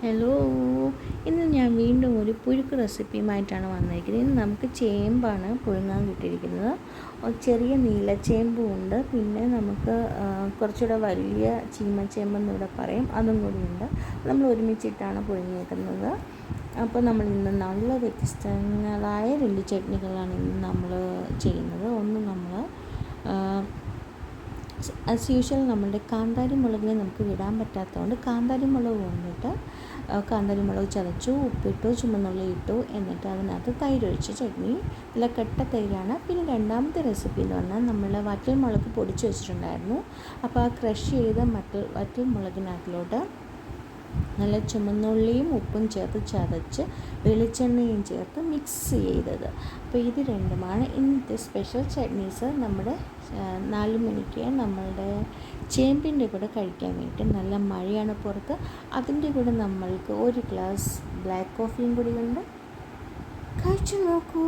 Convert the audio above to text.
Hello ഇന്ന് ഞാൻ വീണ്ടും ഒരു പുഴുക്ക് റെസിപ്പിയുമായിട്ടാണ് വന്നിരിക്കുന്നത്. ഇന്ന് നമുക്ക് ചേമ്പാണ് പുഴുങ്ങാൻ കിട്ടിയിരിക്കുന്നത്. ചെറിയ നീലച്ചേമ്പും ഉണ്ട്. പിന്നെ നമുക്ക് കുറച്ചുകൂടെ വലിയ ചീമച്ചേമ്പെന്ന് ഇവിടെ പറയും. അതും കൂടി ഉണ്ട്. നമ്മൾ ഒരുമിച്ചിട്ടാണ് പുഴുങ്ങിയേക്കുന്നത്. അപ്പോൾ നമ്മൾ ഇന്ന് നല്ല വ്യത്യസ്തങ്ങളായ രണ്ട് ചട്നികളാണ് ഇന്ന് നമ്മൾ ചെയ്യുന്നത്. ഒന്ന് നമ്മൾ ആസ് യൂഷ്വൽ നമ്മളുടെ കാന്താരി മുളകിനെ നമുക്ക് വിടാൻ പറ്റാത്തതുകൊണ്ട് കാന്താരി മുളക് കൊണ്ടിട്ട് കാന്താരി മുളക് ചതച്ചു ഉപ്പിട്ടു ചുമന്നുള്ളി ഇട്ടു എന്നിട്ട് അതിനകത്ത് തൈരൊഴിച്ച് ചട്നി. നല്ല കെട്ട തൈരാണ്. പിന്നെ രണ്ടാമത്തെ റെസിപ്പി എന്ന് പറഞ്ഞാൽ നമ്മൾ വറ്റൽ മുളക് പൊടിച്ച് വെച്ചിട്ടുണ്ടായിരുന്നു. അപ്പോൾ ആ ക്രഷ് ചെയ്ത മറ്റൽ വറ്റൽ മുളകിനകത്തിലോട്ട് നല്ല ചുമന്നുള്ളിയും ഉപ്പും ചേർത്ത് ചതച്ച് വെളിച്ചെണ്ണയും ചേർത്ത് മിക്സ് ചെയ്തത്. അപ്പോൾ ഇത് രണ്ടുമാണ്. ഇന്നത്തെ സ്പെഷ്യൽ ചട്നീസ് നമ്മുടെ നാല് മണിക്ക് നമ്മളുടെ ചേമ്പിന്റെ കൂടെ കഴിക്കാൻ വേണ്ടി നല്ല മഴയാണ് പുറത്ത്. അതിന്റെ കൂടെ നമ്മൾക്ക് ഒരു ഗ്ലാസ് ബ്ലാക്ക് കോഫിയും കൂടി ഉണ്ട്. കഴിച്ചു നോക്കൂ.